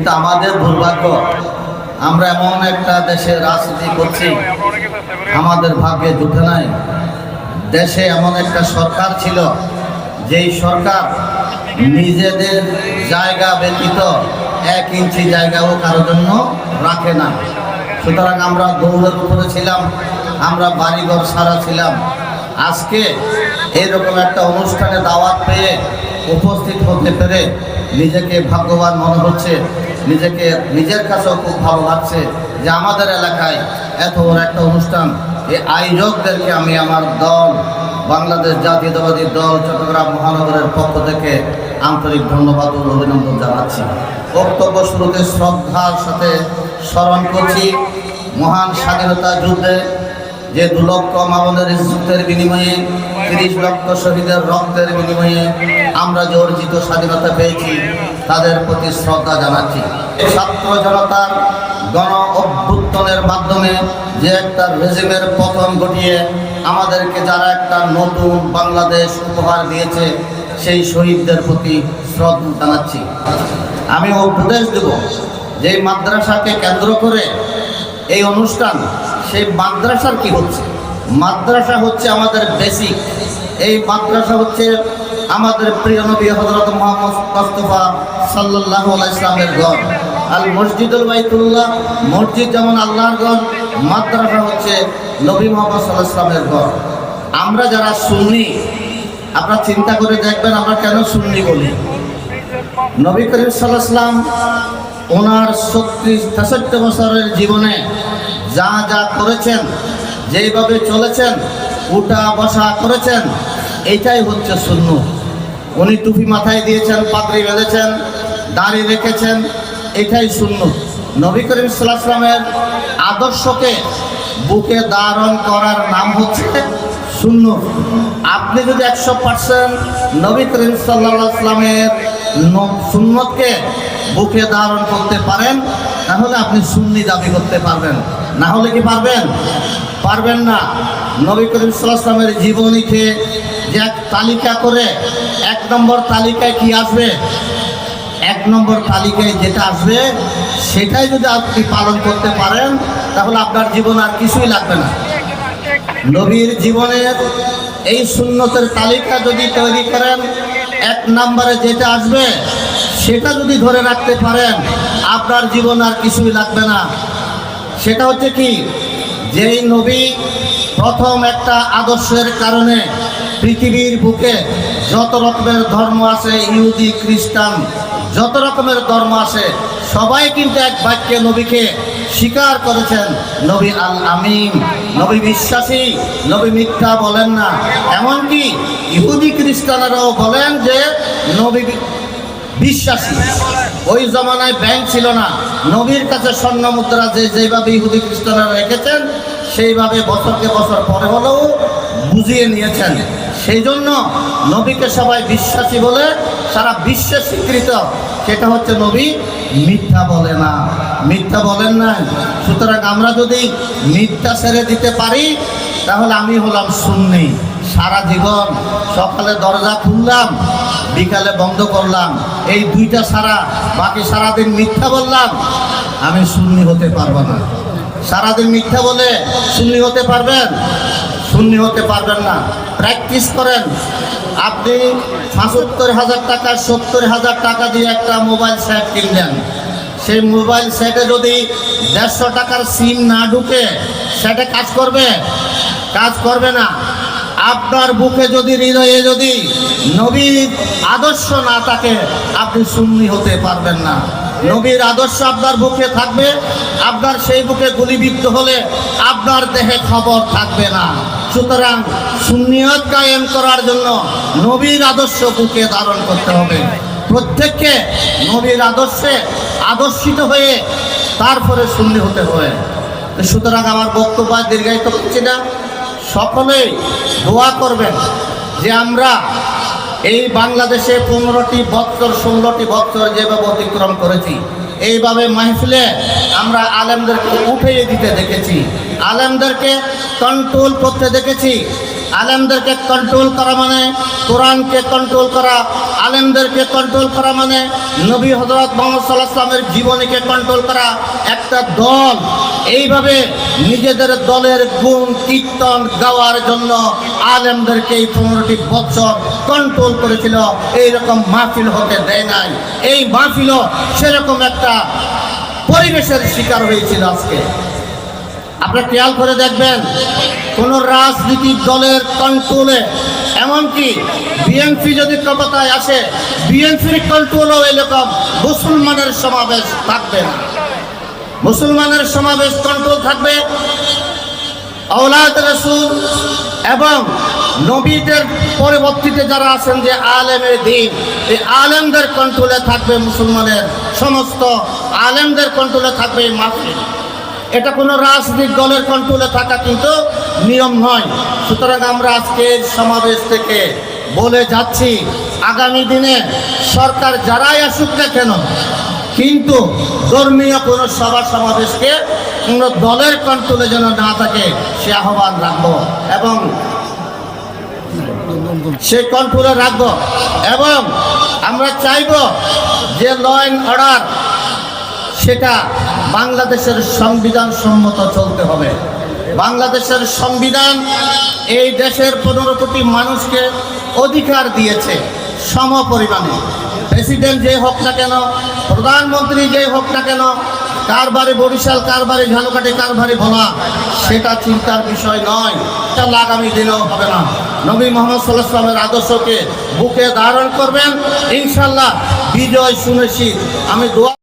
কিন্তু আমাদের দুর্ভাগ্য, আমরা এমন একটা দেশে রাজনীতি করছি, আমাদের ভাগ্যে জুটে নাই। দেশে এমন একটা সরকার ছিল, যেই সরকার নিজেদের জায়গা ব্যতীত এক ইঞ্চি জায়গাও কারোর জন্য রাখে না। সুতরাং আমরা দৌড়ের উপরে ছিলাম আমরা বাড়িঘর সারা ছিলাম। আজকে এরকম একটা অনুষ্ঠানে দাওয়াত পেয়ে উপস্থিত হতে পেরে নিজেকে ভাগ্যবান মনে হচ্ছে। নিজেকে, নিজের কাছেও খুব ভালো লাগছে যে আমাদের এলাকায় এত বড় একটা অনুষ্ঠান। এই আয়োজকদেরকে আমি আমার দল, বাংলাদেশ জাতীয়তাবাদী দল, চট্টগ্রাম মহানগরের পক্ষ থেকে আন্তরিক ধন্যবাদ ও অভিনন্দন জানাচ্ছি। বক্তব্য শুরুতে শ্রদ্ধার সাথে স্মরণ করছি মহান স্বাধীনতা যুদ্ধে যে দু লক্ষ মামনের ইজ্জতের বিনিময়ে, তিরিশ লক্ষ শহীদের রক্তের বিনিময়ে আমরা যে অর্জিত স্বাধীনতা পেয়েছি, তাদের প্রতি শ্রদ্ধা জানাচ্ছি। ছাত্র জনতার গণ অভ্যুত্থানের মাধ্যমে যে একটা রেজিমের পতন ঘটিয়ে আমাদেরকে যারা একটা নতুন বাংলাদেশ উপহার দিয়েছে, সেই শহীদদের প্রতি শ্রদ্ধা জানাচ্ছি। আমি উপদেশ দেব যে মাদ্রাসাকে কেন্দ্র করে এই অনুষ্ঠান সেই মাদ্রাসার কি হচ্ছে? মাদ্রাসা হচ্ছে আমাদের বেসিক এই মাদ্রাসা হচ্ছে আমাদের প্রিয় নবী হজরত মোহাম্মদ মুস্তফা সাল্লাহ ইসলামের ঘর। আল মসজিদুল বাইতুল্লাহ, মসজিদ যেমন আল্লাহর ঘর, মাদ্রাসা হচ্ছে নবী মোহাম্মদ সাল্লাহ ইসলামের ঘর। আমরা যারা সুন্নি, আপনারা চিন্তা করে দেখবেন আমরা কেন সুন্নি বলি? নবী করিম সাল্লাম ওনার ছত্রিশ, তেষট্টি বছরের জীবনে যা যা করেছেন, যেইভাবে চলেছেন, উঠা বসা করেছেন এটাই হচ্ছে শূন্য উনি টুপি মাথায় দিয়েছেন পাত্রি বেঁধেছেন, দাড়ি রেখেছেন, এটাই শূন্য নবী করিম সাল্লামের আদর্শকে বুকে ধারণ করার নাম হচ্ছে শূন্য আপনি যদি একশো পার্সেন্ট নবী করিম সাল্লামের সুন্নতকে বুকে ধারণ করতে পারেন, তাহলে আপনি সুন্নি দাবি করতে পারবেন। না হলে কি পারবেন? পারবেন না। নবী করিম সাল্লামের জীবনীকে যে এক তালিকা করে, এক নম্বর তালিকায় কি আসবে? এক নম্বর তালিকায় যেটা আসবে, সেটাই যদি আপনি পালন করতে পারেন, তাহলে আপনার জীবন আর কিছুই লাগবে না। নবীর জীবনের এই সুন্নতের তালিকা যদি তৈরি করেন, এক নম্বরে যেটা আসবে, সেটা যদি ধরে রাখতে পারেন, আপনার জীবন আর কিছুই লাগবে না। সেটা হচ্ছে কি, যেই নবী প্রথম একটা আদর্শের কারণে পৃথিবীর বুকে যত রকমের ধর্ম আছে, ইহুদি, খ্রিস্টান, যত রকমের ধর্ম আছে, সবাই কিন্তু এক বাক্যে নবীকে স্বীকার করেছেন, নবী আল আমিন নবী বিশ্বাসী, নবী মিথ্যা বলেন না। এমনকি ইহুদি, খ্রিস্টানেরাও বলেন যে, নবী বিশ্বাসী। ওই জমানায় ব্যাংক ছিল না। নবীর কাছে স্বর্ণ মুদ্রা যে যেভাবে ইহুদি খ্রিস্টানরা রেখেছেন, সেইভাবে বছরকে বছর পরে হলেও বুঝিয়ে নিয়েছেন। সেই জন্য নবীকে সবাই বিশ্বাসী বলে সারা বিশ্বে স্বীকৃত। সেটা হচ্ছে নবী মিথ্যা বলে না। মিথ্যা বলেন না। সুতরাং আমরা যদি মিথ্যা ছেড়ে দিতে পারি, তাহলে আমি হলাম সুন্নি। সারা জীবন সকালে দরজা খুললাম বিকালে বন্ধ করলাম। এই দুইটা সারা, বাকি সারাদিন মিথ্যা বললাম, আমি সুন্নি হতে পারব না। সারাদিন মিথ্যা বলে সুন্নি হতে পারবেন? সুন্নি হতে পারবেন না। প্র্যাকটিস করেন। আপনি পঁচাত্তর হাজার টাকা, সত্তর হাজার টাকা দিয়ে একটা মোবাইল সেট কিনলেন। সেই মোবাইল সেটে যদি দেড়শো টাকার সিম না ঢুকে, সেটা কাজ করবে? কাজ করবে না। আপনার বুকে যদি হৃদয়ে যদি নবীর আদর্শ না থাকে, আপনি সুন্নি হতে পারবেন না। নবীর আদর্শ আপনার বুকে থাকবে, আপনার সেই বুকে গুলিবিদ্ধ হলে আপনার দেহে খবর থাকবে না। সুতরাং সুন্নিয়ত কায়েম করার জন্য নবীর আদর্শ বুকে ধারণ করতে হবে। প্রত্যেককে নবীর আদর্শে আদর্শিত হয়ে তারপরে সুন্নি হতে হবে। সুতরাং আমার বক্তব্য দীর্ঘায়িত করছি না। সকলেই দোয়া করবেন যে আমরা এই বাংলাদেশে পনেরোটি বৎসর, ষোলোটি বৎসর যেভাবে অতিক্রম করেছি, এইভাবে মাহফিলে আমরা আলেমদেরকে উঠিয়ে দিতে দেখেছি, আলেমদেরকে কন্ট্রোল করতে দেখেছি। আলেমদেরকে কন্ট্রোল করা মানে কোরআনকে কন্ট্রোল করা, আলেমদেরকে কন্ট্রোল করা মানে নবী হজরত মোহাম্মদ সাল্লাহ জীবনীকে কন্ট্রোল করা, একটা দল। এইভাবে নিজেদের দলের গুণ, কীর্তন গাওয়ার জন্য আলেমদেরকে এই পনেরোটি বছর কন্ট্রোল করেছিল। এইরকম মাহফিল হতে দেয় নাই। এই মাহফিলও সেরকম একটা পরিবেশের শিকার হয়েছিল আজকে। আপনারা খেয়াল করে দেখবেন, কোন রাজনীতিক দলের কন্ট্রোলে এমনকি বিএনপি যদি ক্ষমতায় আসে বিএনপির কন্ট্রোলও এরকম মুসলমানের সমাবেশ থাকবে না। মুসলমানের সমাবেশ কন্ট্রোল থাকবে আওলাদ রসুল এবং নবীদের পরবর্তীতে যারা আছেন যে আলেমের দিন, এই আলেমদের কন্ট্রোলে থাকবে মুসলমানের সমস্ত আলেমদের কন্ট্রোলে থাকবে মাহফিল। এটা কোনো রাজনৈতিক দলের কন্ট্রোলে থাকা কিন্তু নিয়ম নয়। সুতরাং আমরা আজকের সমাবেশ থেকে বলে যাচ্ছি, আগামী দিনে সরকার যারাই আসুক না কেন, কিন্তু ধর্মীয় কোনো সভা সমাবেশকে কোনো দলের কন্ট্রোলে যেন না থাকে, সে আহ্বান রাখব এবং সে কন্ট্রোলে রাখব এবং আমরা চাইব যে ল অ্যান্ড অর্ডার সেটা বাংলাদেশের সংবিধান সম্মত চলতে হবে। বাংলাদেশের সংবিধান এই দেশের পনেরো কোটি মানুষকে অধিকার দিয়েছে সম পরিমাণে প্রেসিডেন্ট যে হোক না কেন, প্রধানমন্ত্রী যে হোক না কেন কার বাড়ি বরিশাল কার বাড়ি ঝালকাঠি কার বাড়ি ভোলা, সেটা চিন্তার বিষয় নয়। এটা আগামী দিনেও হবে না। নবী মোহাম্মদ সাল্লাহ সাল্লামের আদর্শকে বুকে ধারণ করবেন। ইনশাল্লাহ বিজয় শুনেছি আমি দোয়া